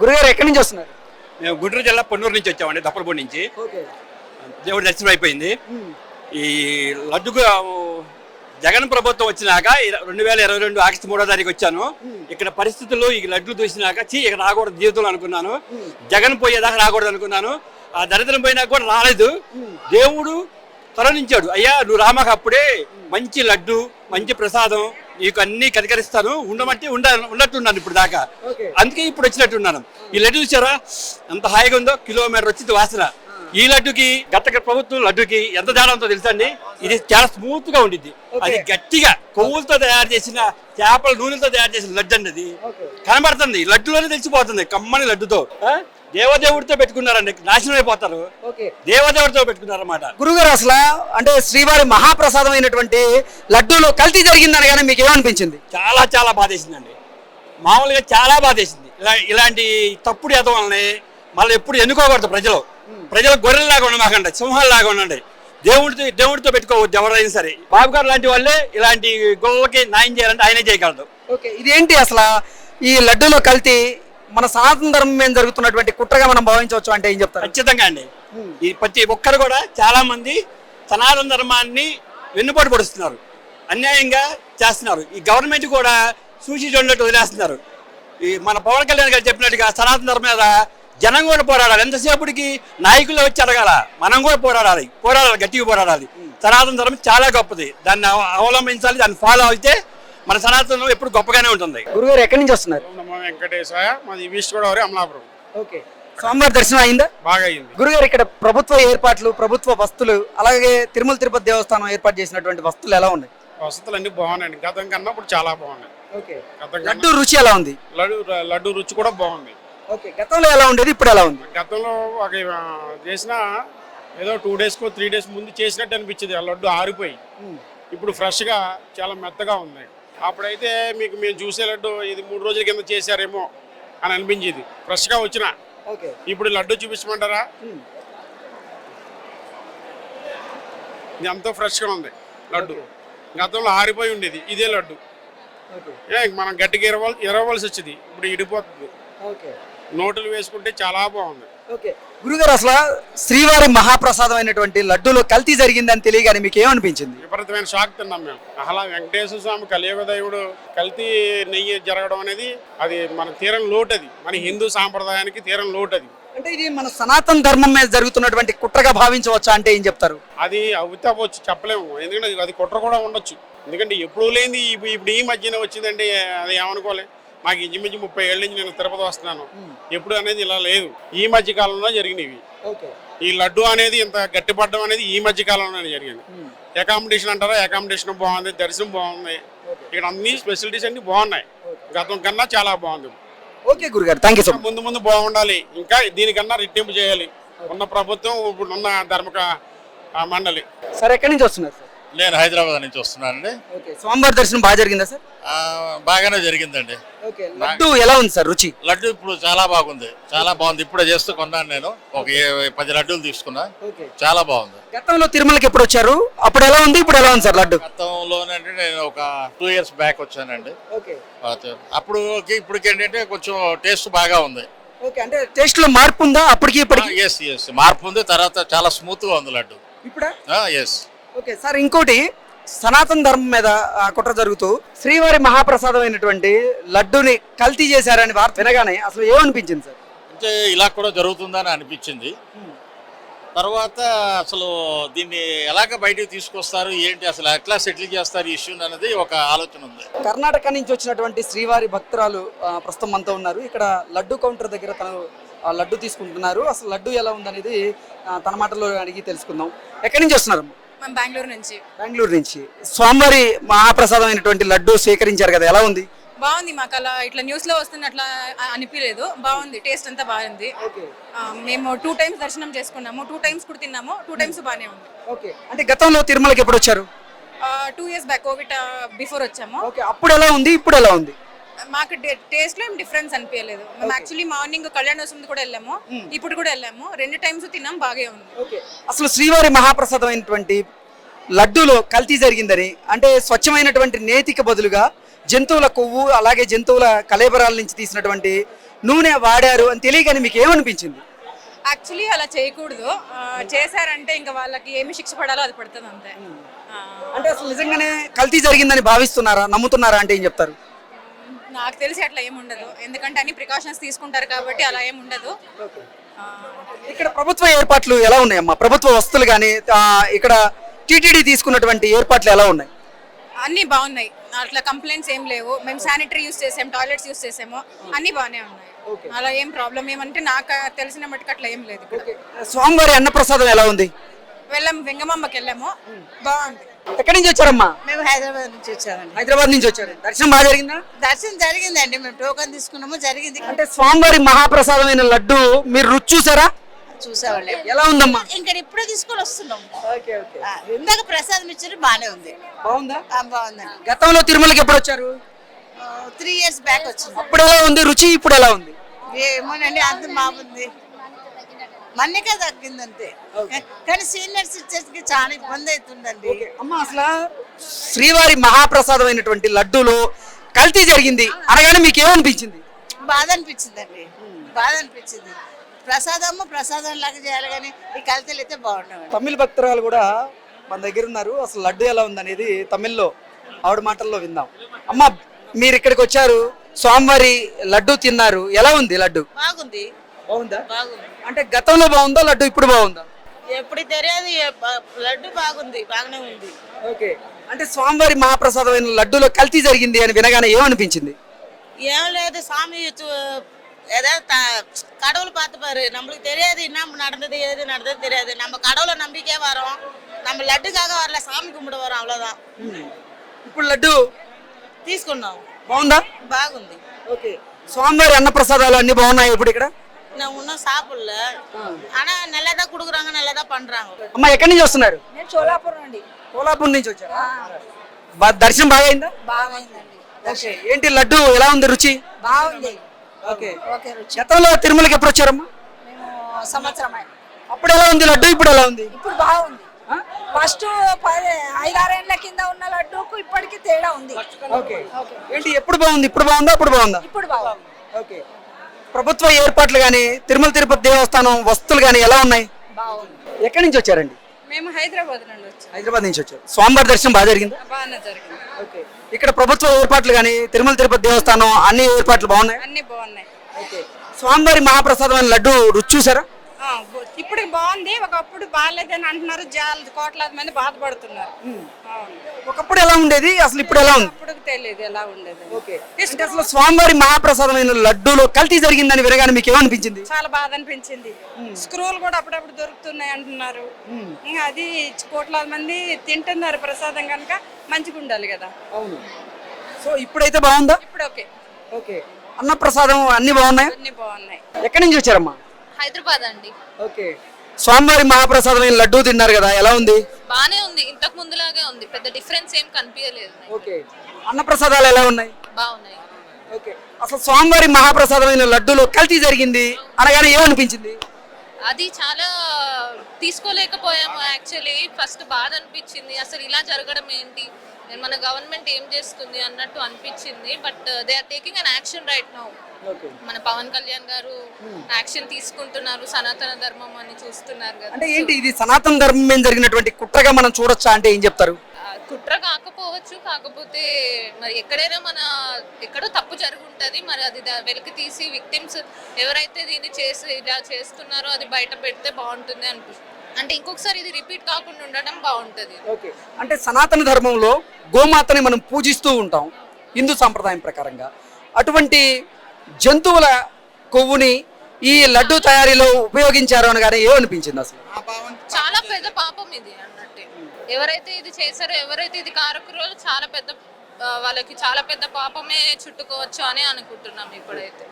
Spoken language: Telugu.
గురుగారు ఎక్కడి నుంచి వస్తున్నారు? మేము గుంటూరు జిల్లా పొన్నూరు నుంచి వచ్చామండి దప్పలపూడి నుంచి. దేవుడి దర్శనం అయిపోయింది. ఈ లడ్డుకు జగన్ ప్రభుత్వం వచ్చినాక రెండు వేల ఇరవై రెండు ఆగస్టు మూడో తారీఖు వచ్చాను. ఇక్కడ పరిస్థితులు ఈ లడ్లు చూసినాక చీ ఇక్కడ రాకూడదు జీవితంలో అనుకున్నాను. జగన్ పోయేదాకా రాకూడదు అనుకున్నాను. ఆ దరిద్రం పోయినాక కూడా రాలేదు. దేవుడు కరుణించాడు అయ్యా నువ్వు రామాక అప్పుడే మంచి లడ్డు మంచి ప్రసాదం నీకు అన్ని కనికరిస్తాను ఉండమంటే ఉండ ఉన్నట్టున్నాను ఇప్పుడు దాకా. అందుకే ఇప్పుడు వచ్చినట్టున్నాను. ఈ లడ్డు చూసారా? ఎంత హాయిగా ఉందో? కిలోమీటర్ వచ్చింది వాసన. ఈ లడ్డుకి గత ప్రభుత్వం లడ్డుకి ఎంత తేడా ఉందో తెలుసా అండి? ఇది చాలా స్మూత్గా ఉండిద్ది అది గట్టిగా కొవ్వులతో తయారు చేసిన చేపల నూనెలతో తయారు చేసిన లడ్డు అండి అది. కనబడుతుంది. లడ్డులోనే తెలిసిపోతుంది. కమ్మని లడ్డుతో? దేవదేవుడితో పెట్టుకున్నారండి నాశనం అయిపోతారు. దేవదేవుడితో పెట్టుకున్నారన్నమాట. గురుగారు అసలు అంటే శ్రీవారి మహాప్రసాదం అయినటువంటి లడ్డూలో కల్తీ జరిగిందని కానీ మీకు ఏమనిపించింది? చాలా చాలా బాధేసిందండి. మామూలుగా చాలా బాధేసింది. ఇలా ఇలాంటి తప్పుడు ఎదవాలని మళ్ళీ ఎప్పుడు ఎన్నుకోకూడదు ప్రజలు. ప్రజలు గొర్రెల్లాగా ఉండమాకండి సింహాల్లాగా ఉండండి. దేవుడితో దేవుడితో పెట్టుకోవద్దు ఎవరైనా సరే. బాబు గారు లాంటి వాళ్ళే ఇలాంటి గొల్లకి న్యాయం చేయాలంటే ఆయనే చేయగలడు. ఓకే. ఇదేంటి అసలు ఈ లడ్డూలో కల్తీ మన సనాతన ధర్మం మీద జరుగుతున్నటువంటి కుట్రగా మనం భావించవచ్చు అంటే ఏం చెప్తారు? ఖచ్చితంగా అండి. ఈ ప్రతి ఒక్కరు కూడా చాలా మంది సనాతన ధర్మాన్ని వెన్నుపోటు పడుస్తున్నారు. అన్యాయంగా చేస్తున్నారు. ఈ గవర్నమెంట్ కూడా సూచి చూడనట్టు వదిలేస్తున్నారు. ఈ మన పవన్ కళ్యాణ్ గారు చెప్పినట్టుగా సనాతన ధర్మం మీద జనం కూడా పోరాడాలి. ఎంతసేపటికి నాయకులు వచ్చి అడగాల? మనం కూడా పోరాడాలి. పోరాడాలి గట్టిగా పోరాడాలి. సనాతన ధర్మం చాలా గొప్పది. దాన్ని అవ- అవలంబించాలి దాన్ని ఫాలో అయితే మన సనాతనం ఎప్పుడు గొప్పగానే ఉంటుంది. గురుగారు ఎక్కడి నుంచి వస్తున్నారు? ఓం నమో వెంకటేశాయ మాది ఈస్ట్ గోదావరి అమలాపురం. ఓకే. స్వామివారి దర్శనం అయిందా? బాగా అయింది గురుగారు ఇక్కడ ప్రభుత్వ ఏర్పాట్లు ప్రభుత్వ వస్తువులు అలాగే తిరుమల తిరుపతి దేవస్థానం ఏర్పాటు చేసినటువంటి వస్తువులు ఎలా ఉన్నాయి? వసతులు అన్ని బాగున్నాయండి. గతం కన్నా ఇప్పుడు చాలా బాగున్నాయి. ఓకే. గతం కన్నా లడ్డు రుచి ఎలా ఉంది? లడ్డు లడ్డు రుచి కూడా బాగుంది. ఓకే. గతంలో ఎలా ఉండేది ఇప్పుడు ఎలా ఉంది? గతంలో ఒక ఆ, చేసిన ఏదో టూ డేస్కో త్రీ డేస్ ముందు చేసినట్టు అనిపించింది. ఆ లడ్డు ఆరిపోయి. ఇప్పుడు ఫ్రెష్గా చాలా మెత్తగా ఉంది. అప్పుడైతే మీకు మేము చూసే లడ్డు ఇది మూడు రోజుల కింద చేశారేమో అని అనిపించింది. ఫ్రెష్గా వచ్చిన. ఇప్పుడు లడ్డు చూపించమంటారా? ఇది ఎంతో ఫ్రెష్గా ఉంది లడ్డు. గతంలో ఆరిపోయి ఉండేది. ఇదే లడ్డు. మనం గట్టిగా ఇరవాలి ఇరవలసి వచ్చింది. ఇప్పుడు ఇడిపోతుంది. నోటులు వేసుకుంటే చాలా బాగుంది. ఓకే. గురుగారు అసలు శ్రీవారి మహాప్రసాదం అయినటువంటి లడ్డూలో కల్తీ జరిగిందని తెలియగానే మీకు ఏమనిపించింది విపరీతమైన షాక్ తిన్నాం మేము. అలా వెంకటేశ్వర స్వామి కలియుగ దేవుడు కల్తీ నెయ్యి జరగడం అనేది అది మన తీరం లోటు అది మన హిందూ సాంప్రదాయానికి తీరం లోటు అది అంటే ఇది మన సనాతన ధర్మం మీద జరుగుతున్నటువంటి కుట్రగా భావించవచ్చా అంటే ఏం చెప్తారు? అది అవుతా వచ్చు చెప్పలేము. ఎందుకంటే అది- కుట్ర కూడా ఉండొచ్చు. ఎందుకంటే ఎప్పుడు లేనిది ఇప్పు- ఇప్పుడు ఈ మధ్యన వచ్చిందంటే అది ఏమనుకోలే. మాకు ఇంచుమించు ముప్పై ఏళ్ళ నుంచి నేను తిరుపతి వస్తున్నాను. ఎప్పుడు అనేది ఇలా లేదు. ఈ మధ్య కాలంలో జరిగినవి. ఈ లడ్డు అనేది ఇంత గట్టిపడడం అనేది ఈ మధ్య కాలంలోనే జరిగింది. అకామిడేషన్ అంటారా? అకామిడేషన్ బాగుంది దర్శనం బాగుంది. ఇక్కడ అన్ని ఫెసిలిటీస్ అన్ని బాగున్నాయి. గతం కన్నా చాలా బాగుంది. ఓకే గురుగారు థ్యాంక్ యూ మచ్ ముందు ముందు బాగుండాలి. ఇంకా దీనికన్నా రెట్టింపు చేయాలి. ఉన్న ప్రభుత్వం ఇప్పుడు ఉన్న ధర్మక మండలి. సార్ ఎక్కడి నుంచి వస్తున్నారు నేను హైదరాబాద్ నుంచి వస్తున్నానండి. ఓకే స్వామివారి దర్శనం బాగా జరిగిందా సార్? ఆ, బాగానే జరిగిందండి. ఓకే లడ్డు ఎలా ఉంది సార్ రుచి? లడ్డు ఇప్పుడు చాలా బాగుంది. చాలా బాగుంది. ఇప్పుడే చేస్తూ కొన్నాను నేను. ఒక ఏ- పది లడ్డూలు తీసుకున్నా. ఓకే. చాలా బాగుంది. గతంలో తిరుమలకి ఎప్పుడు వచ్చారు? అప్పుడు ఎలా ఉంది? ఇప్పుడు ఎలా ఉంది సార్ లడ్డు? గతంలోనంటే నేను ఒక టూ ఇయర్స్ బ్యాక్ వచ్చానండి. ఓకే. అప్పుడు ఇప్పటికి ఏంటంటే కొంచెం టేస్ట్ బాగా ఉంది. ఓకే అంటే టేస్ట్లో మార్పు ఉందా? అప్పటికి ఇప్పటికి? ఎస్ ఎస్ మార్పు ఉంది. తర్వాత చాలా స్మూత్గా ఉంది లడ్డు. ఇప్పుడా? ఎస్ ఓకే సార్ ఇంకోటి సనాతన ధర్మం మీద కుట్ర జరుగుతూ శ్రీవారి మహాప్రసాదం అయినటువంటి లడ్డుని కల్తీ చేశారని వార్త వినగానే అసలు ఏమనిపించింది సార్? అంటే ఇలా కూడా జరుగుతుందని అనిపించింది. తర్వాత అసలు దీన్ని ఎలాగ బయటికి తీసుకొస్తారు? ఏంటి అసలు ఎట్లా సెటిల్ చేస్తారు ఇష్యూ అనేది ఒక ఆలోచన ఉంది. కర్ణాటక నుంచి వచ్చినటువంటి శ్రీవారి భక్తురాలు ప్రస్తుతం మనతో ఉన్నారు. ఇక్కడ లడ్డు కౌంటర్ దగ్గర తను లడ్డు తీసుకుంటున్నారు. అసలు లడ్డు ఎలా ఉందనేది తన మాటలో అడిగి తెలుసుకుందాం. ఎక్కడి నుంచి వస్తున్నారు? మేము బెంగళూరు నుంచి. బెంగళూరు నుంచి. స్వామివారి మహాప్రసాదం అయినటువంటి లడ్డు స్వీకరించారు కదా ఎలా ఉంది? బాగుంది మాకు అలా ఇట్లా న్యూస్లో వస్తుంది అట్లా అనిపించలేదు బాగుంది టేస్ట్ అంతా బాగుంది. మేము టూ టైమ్స్ దర్శనం చేసుకున్నాము. టూ టైమ్స్ కూడా తిన్నాము టూ టైమ్స్ బాగానే ఉంది. ఓకే. అంటే గతంలో తిరుమలకి ఎప్పుడు వచ్చారు two years back covid before వచ్చాము. ఓకే. అప్పుడు ఎలా ఉంది ఇప్పుడు ఎలా ఉంది? మాకు టేస్ట్లో ఏం డిఫరెన్స్ అనిపించలేదు. మేము యాక్చువల్లీ మార్నింగ్ కళ్యాణోత్సవం కూడా వెళ్ళాము. ఇప్పుడు కూడా వెళ్ళాము. రెండు టైమ్స్ తిన్నాం బాగే ఉంది. అసలు శ్రీవారి మహాప్రసాదం అయినటువంటి లడ్డూలో కల్తీ జరిగిందని అంటే స్వచ్ఛమైనటువంటి నేతికి బదులుగా జంతువుల కొవ్వు అలాగే జంతువుల కలేబరాల నుంచి తీసినటువంటి నూనె వాడారు అని తెలియగానే మీకు ఏమనిపించింది? యాక్చువల్లీ అలా చేయకూడదు. చేశారంటే ఇంకా వాళ్ళకి ఏమి శిక్ష పడాలో అది పడుతుంది అంతే. ఆ, అంటే అసలు నిజంగానే కల్తీ జరిగిందని భావిస్తున్నారా నమ్ముతున్నారా అంటే ఏం చెప్తారు? నాకు తెలిసి అట్లా ఏమి ఉండదు. ఎందుకంటే అన్ని ప్రికాషన్స్ తీసుకుంటారు కాబట్టి అలా ఏమి ఉండదు. ఇక్కడ ప్రభుత్వ ఏర్పాట్లు ఎలా ఉన్నాయమ్మా? ప్రభుత్వ వస్తువులు కానీ ఇక్కడ టీటీడీ తీసుకున్నటువంటి ఏర్పాట్లు ఎలా ఉన్నాయి? అన్నీ బాగున్నాయి. అట్లా కంప్లైంట్స్ ఏం లేవు. మేము శానిటరీ యూస్ చేసాము టాయిలెట్స్ యూస్ చేసాము. అన్నీ బాగానే ఉన్నాయి. అలా ఏం ప్రాబ్లం ఏమంటే నాకు తెలిసిన మట్టుకు అట్లా ఏం లేదు. స్వామివారి అన్నప్రసాదం ఎలా ఉంది? వెళ్ళాము వెంగమమ్మకి వెళ్ళాము. బాగుంది. ఎక్కడి నుంచి వచ్చారమ్మా? మేము హైదరాబాద్ నుంచి వచ్చామండి. హైదరాబాద్ నుంచి వచ్చారు. దర్శనం బాగా జరిగిందా? దర్శనం జరిగిందండి. మేము టోకన్ తీసుకున్నాము జరిగింది. అంటే స్వామివారి మహాప్రసాదమైన లడ్డు మీరు రుచి చూసారా? చూసామండి. ఎలా ఉందమ్మా? ఇంకా ఇప్పుడే తీసుకొని వస్తున్నాం. Okay okay. ఆ, ఇందాక ప్రసాదం ఇచ్చారు బాగానే ఉంది. బాగుందా? బాగుందండి. గతంలో తిరుమలకి ఎప్పుడు వచ్చారు? త్రీ ఇయర్స్ బ్యాక్ వచ్చింది. అప్పుడు ఎలా ఉంది? రుచి ఇప్పుడు ఎలా ఉంది? ఏమోనండి అంత బాగుంది. మన్నికే తగ్గిందంతే. కానీ సీనియర్స్ ఇచ్చేసరికి చాలా ఇబ్బంది అవుతుందండి. అమ్మ అసలు శ్రీవారి మహాప్రసాదమైనటువంటి లడ్డూలో కల్తీ జరిగింది అనగానే మీకు ఏమనిపించింది బాధ అనిపించిందండి బాధ అనిపించింది ప్రసాదము ప్రసాదం లాగా చేయాలి కానీ ఈ కల్తీలు అయితే బాగుండవు తమిళ భక్తురాలు కూడా మన దగ్గర ఉన్నారు. అసలు లడ్డు ఎలా ఉందనేది తమిళ్ళో ఆవిడ మాటల్లో విందాం. అమ్మ మీరు ఇక్కడికి వచ్చారు. స్వామివారి లడ్డు తిన్నారు. ఎలా ఉంది లడ్డు? బాగుంది. బాగుందా బాగుంది అంటే గతంలో బాగుందా లడ్డు ఇప్పుడు బాగుందా ఎప్పుడు తెలియదు లడ్డు బాగుంది బాగానే ఉంది ఓకే అంటే స్వామివారి మహాప్రసాదమైన లడ్డూలో కల్తీ జరిగింది అని వినగానే ఏమనిపించింది ఏం లేదు சாமி சு- ஏதாவது த- கடவுள் பார்த்துப்பாரு நம்மளுக்கு தெரியாது என்ன நடந்தது ஏது நடந்தது தெரியாது நம்ம கடவுளை நம்பிக்கையே வரோம் நம்ம லட்டுக்காக வரல சாமி கும்பிட வரோம் அவ்வளோதான் ఇప్పుడు లడ్డు తీసుకున్నాం బాగుందా బాగుంది ఓకే స్వామివారి అన్నప్రసాదాలు అన్ని బాగున్నాయి ఇప్పుడు ఇక్కడ நான் இன்னும் சாப்பிடல ஆனா நல்லா தான் கொடுக்குறாங்க நல்லா தான் பண்றாங்க అమ్మ ఎక్కడి నుంచి వస్తున్నారు నేను చోళాపురం అండి కోలాపూర్ నుంచి వచ్చారా బా- దర్శనం బాగా అయిందా బాగుందండి ఓకే ఏంటి లడ్డు ఎలా ఉంది రుచి బాగుంది ఓకే ఓకే రుచి గతంలో తిరుమలకి ఎప్పుడు వచ్చారమ్మా మేము సంవత్సరం అప్పుడు ఎలా ఉంది లడ్డు ఇప్పుడు ఎలా ఉంది ఇప్పుడు బాగుంది ఫస్ట్ పది ఐదారేళ్ల కింద ఉన్న లడ్డూకు ఇప్పటికి తేడా ఉంది ఓకే ఏంటి ఎప్పుడు బాగుంది ఇప్పుడు బాగుందా అప్పుడు బాగుందా ఇప్పుడు బాగుంది ఓకే ప్రభుత్వ ఏర్పాట్లు కానీ తిరుమల తిరుపతి దేవస్థానం వస్తువులు కానీ ఎలా ఉన్నాయి? బాగుంది. ఎక్కడి నుంచి వచ్చారండి? మేము హైదరాబాద్ నుండి వచ్చాం. హైదరాబాద్ నుంచి వచ్చారు. స్వామివారి దర్శనం బాగా జరిగిందా? బాగానే జరిగింది. ఓకే. ఇక్కడ ప్రభుత్వ ఏర్పాట్లు కానీ తిరుమల తిరుపతి దేవస్థానం అన్ని ఏర్పాట్లు బాగున్నాయి? అన్నీ బాగున్నాయి. ఓకే. స్వామివారి మహాప్రసాదమైన లడ్డు రుచి చూసారా? ఇప్పుడు బాగుంది ఒకప్పుడు బాగాలేదని అంటున్నారు జాల కోట్లాది మంది బాధపడుతున్నారు. ఒకప్పుడు ఎలా ఉండేది? అసలు ఇప్పుడు ఎలా ఉంది? అప్పుడు తెలియదు ఎలా ఉండేది. అంటే అసలు స్వామివారి మహాప్రసాదమైన లడ్డూలో కల్తీ జరిగిందని వినగానే మీకు ఏమనిపించింది? చాలా బాధ అనిపించింది. స్క్రూలు కూడా అప్పుడప్పుడు దొరుకుతున్నాయి అంటున్నారు. ఇంకా అది కోట్లాది మంది తింటున్నారు ప్రసాదం కనుక మంచిగా ఉండాలి కదా. అవును. సో ఇప్పుడైతే బాగుందా? ఇప్పుడు ఓకే. ఓకే. అన్నప్రసాదం అన్ని బాగున్నాయా? అన్ని బాగున్నాయి. ఎక్కడి నుంచి వచ్చారమ్మా? హైదరాబాద్ అండి. ఓకే. స్వామివారి మహాప్రసాదమైన లడ్డూ తిన్నారు కదా ఎలా ఉంది? బానే ఉంది. ఇంతకు ముందులాగే ఉంది. పెద్ద డిఫరెన్స్ ఏం కనిపించలేదు. ఓకే. అన్నప్రసాదాలు ఎలా ఉన్నాయి? బాగున్నాయి. ఓకే. అసలు స్వామివారి మహాప్రసాదమైన లడ్డూలో కల్తీ జరిగింది అనగానే ఏమనిపించింది? అది చాలా తీసుకోలేకపోయాము యాక్చువల్లీ. ఫస్ట్ బాధ అనిపించింది. అసలు ఇలా జరగడం ఏంటి? మన గవర్నమెంట్ ఏం చేస్తుంది అన్నట్టు అనిపించింది. But they are taking an action right now మన పవన్ కళ్యాణ్ గారు యాక్షన్ తీసుకుంటున్నారు. సనాతన ధర్మం అని చూస్తున్నారు కదా. అంటే ఏంటి ఇది? సనాతన ధర్మం మీద జరిగినటువంటి కుట్రగా మనం చూడొచ్చా? అంటే ఏం చెప్తారు? కుట్ర కాకపోవచ్చు కాకపోతే మరి ఎక్కడైనా మన ఎక్కడో తప్పు జరుగుంటది మరి అది దా- వెలికి తీసి విక్టిమ్స్ ఎవరైతే దీన్ని చేసి ఇలా చేస్తున్నారో అది బయట పెడితే బాగుంటుంది అనిపిస్తుంది. అంటే ఇంకొకసారి ఇది రిపీట్ కాకుండా ఉండడం బాగుంటుంది. ఓకే. అంటే సనాతన ధర్మంలో గోమాతని మనం పూజిస్తూ ఉంటాం హిందూ సాంప్రదాయం ప్రకారంగా. అటువంటి జంతువుల కొవ్వుని ఈ లడ్డు తయారీలో ఉపయోగించారు అనగానే ఏమనిపించింది అసలు? చాలా పెద్ద పాపం ఇది. ఎవరైతే ఇది చేశారో ఎవరైతే ఇది కారకురో చాలా పెద్ద వాళ్ళకి చాలా పెద్ద పాపమే చుట్టుకోవచ్చు అని అనుకుంటున్నాం ఇప్పుడైతే.